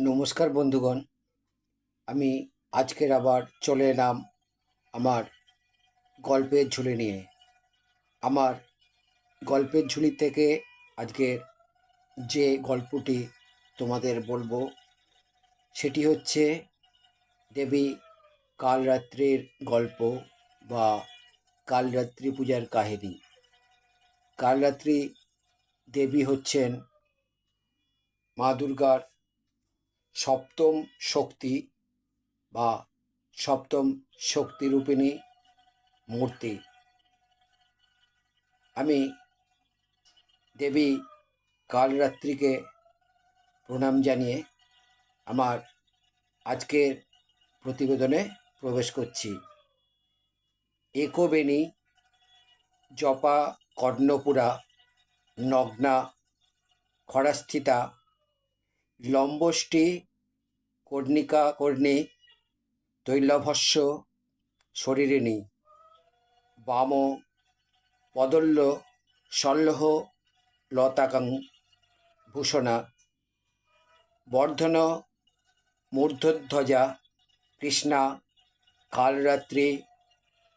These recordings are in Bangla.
নমস্কার বন্ধুগণ। আমি আজকের আবার চলে এলাম আমার গল্পের ঝুলি নিয়ে। আমার গল্পের ঝুলি থেকে আজকের যে গল্পটি তোমাদের বলব, সেটি হচ্ছে দেবী কালরাত্রির গল্প বা কালরাত্রি পূজার কাহিনী। কালরাত্রি দেবী হচ্ছেন মা দুর্গার সপ্তম শক্তি বা সপ্তম শক্তিরূপিণী মূর্তি। আমি দেবী কালরাত্রিকে প্রণাম জানিয়ে আমার আজকের প্রতিবেদনে প্রবেশ করছি। একবেণী জপা কর্ণপুরা নগ্না খরাস্থিতা লম্বষ্টি কর্ণিকা, কর্ণী, তৈলভস্য শরীরিণী, বাম পদল্য সল্লহ, লতাকাং, ভূষণা, বর্ধন, মূর্ধধ্বজা, কৃষ্ণা, কালরাত্রি,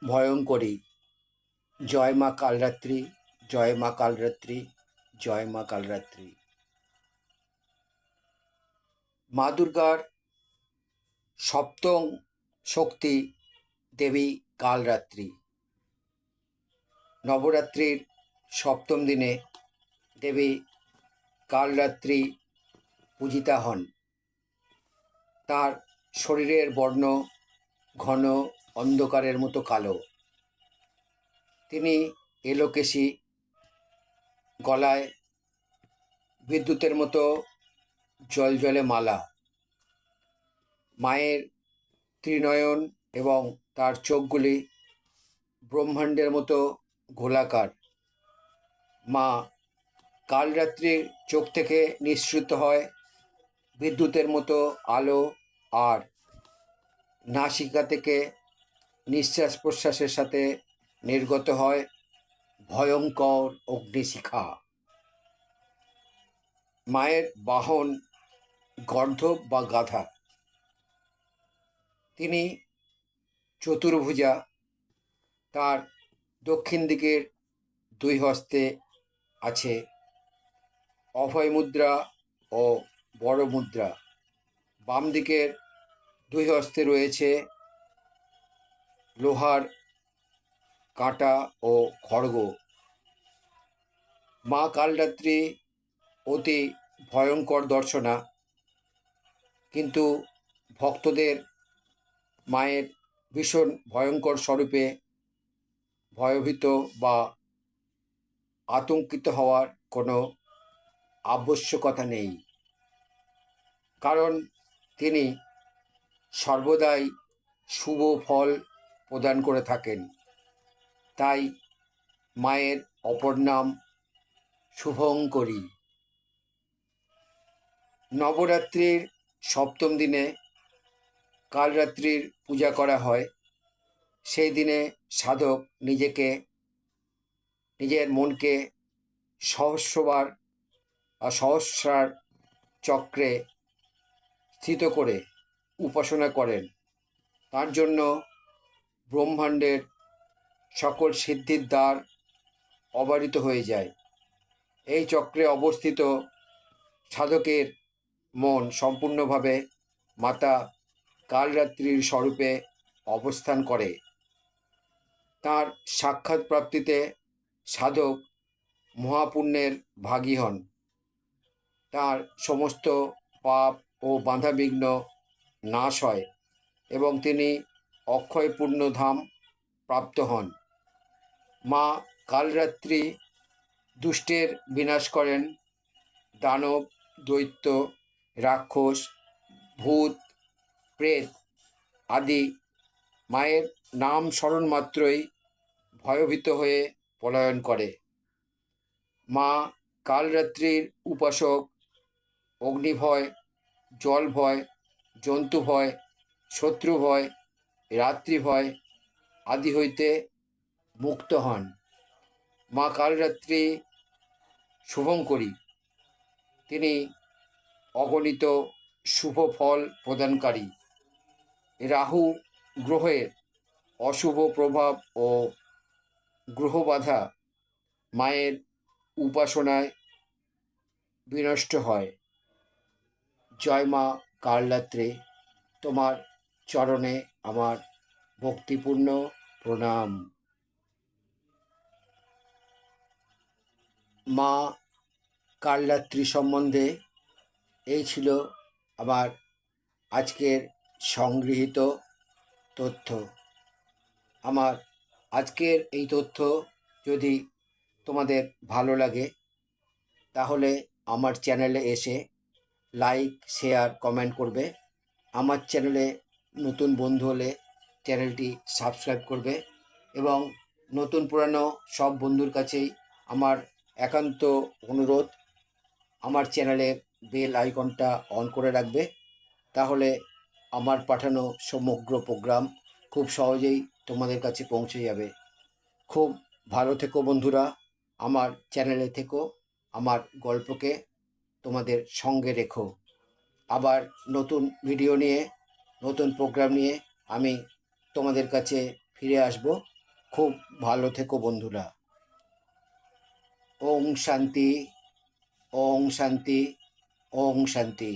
ভয়ঙ্করী, জয় মা কালরাত্রি, জয় মা কালরাত্রি, জয় মা কালরাত্রি। মা দুর্গার সপ্তম শক্তি দেবী কালরাত্রি। নবরাত্রির সপ্তম দিনে দেবী কালরাত্রি পূজিতা হন। তার শরীরের বর্ণ ঘন, অন্ধকারের মতো কালো। তিনি এলোকেশী, গলায় বিদ্যুতের মতো জল জলে মালা। মায়ের ত্রিনয়ন এবং তার চোখগুলি ব্রহ্মাণ্ডের মতো গোলাকার। মা কালরাত্রির চোখ থেকে নিঃসৃত হয় বিদ্যুতের মতো আলো আর নাসিকা থেকে নিঃশ্বাস প্রশ্বাসের সাথে নির্গত হয় ভয়ঙ্কর অগ্নিশিখা। মায়ের বাহন গর্ধব বা গাধা। তিনি চতুর্ভুজা, তার দক্ষিণ দিকের দুই হস্তে আছে অভয় মুদ্রা ও বড় মুদ্রা বাম দিকের দুই হস্তে রয়েছে লোহার কাঁটা ও খড়গ। মা কালরাত্রি অতি ভয়ঙ্কর দর্শনা, কিন্তু ভক্তদের মায়ের ভীষণ ভয়ঙ্কর স্বরূপে ভয়ভীত বা আতঙ্কিত হওয়ার কোনো আবশ্যকতা নেই। কারণ তিনি সর্বদাই শুভ ফল প্রদান করে থাকেন। তাই মায়ের অপর নাম শুভঙ্করী। নবরাত্রির সপ্তম দিনে কালরাত্রির পূজা করা হয়। সেই দিনে সাধক নিজেকে, নিজের মনকে সহস্রবার বা সহস্রার চক্রে স্থিত করে উপাসনা করেন। তার জন্য ব্রহ্মাণ্ডের সকল সিদ্ধির দ্বার অবারিত হয়ে যায়। এই চক্রে অবস্থিত সাধকের মন সম্পূর্ণভাবে মাতা কালরাত্রির স্বরূপে অবস্থান করে। তার সাক্ষাৎ প্রাপ্তিতে সাধক মহাপুণ্যের ভাগী হন। তার সমস্ত পাপ ও বাধাবিঘ্ন নাশ হয় এবং তিনি অক্ষয় পূর্ণধাম প্রাপ্ত হন। মা কালরাত্রি দুষ্টের বিনাশ করেন। দানব, দৈত্য, রাক্ষস, ভূত প্রেত আদি মায়ের নাম স্মরণ মাত্রই ভয়ভীত হয়ে পলায়ন করে। মা কালরাত্রির উপাসক, অগ্নিভয় জল ভয় জন্তু ভয় শত্রু ভয় রাত্রি ভয় আদি হইতে মুক্ত হন। মা কালরাত্রি শুভঙ্করী তিনি অগণিত শুভ ফল প্রদানকারী। রাহু গ্রহের অশুভ প্রভাব ও গ্রহবাধা মায়ের উপাসনায় বিনষ্ট হয়। জয় মা কালরাত্রে তোমার চরণে আমার ভক্তিপূর্ণ প্রণাম। মা কালরাত্রি সম্বন্ধে এই ছিল আমার আজকের সংগৃহীত তথ্য। আমার আজকের এই তথ্য যদি তোমাদের ভালো লাগে, তাহলে আমার চ্যানেলে এসে লাইক, শেয়ার, কমেন্ট করবে। আমার চ্যানেলে নতুন বন্ধু হলে চ্যানেলটি সাবস্ক্রাইব করবে এবং নতুন পুরানো সব বন্ধুর কাছেই আমার একান্ত অনুরোধ, আমার চ্যানেলের বেল আইকনটা অন করে রাখবে। তাহলে আমার পাঠানো সমগ্র প্রোগ্রাম খুব সহজেই তোমাদের কাছে পৌঁছে যাবে। খুব ভালো থেকো বন্ধুরা, আমার চ্যানেলে থেকো, আমার গল্পকে তোমাদের সঙ্গে রেখো। আবার নতুন ভিডিও নিয়ে, নতুন প্রোগ্রাম নিয়ে আমি তোমাদের কাছে ফিরে আসব। খুব ভালো থেকো বন্ধুরা। ওং শান্তি ওং শান্তি ওং শান্তি।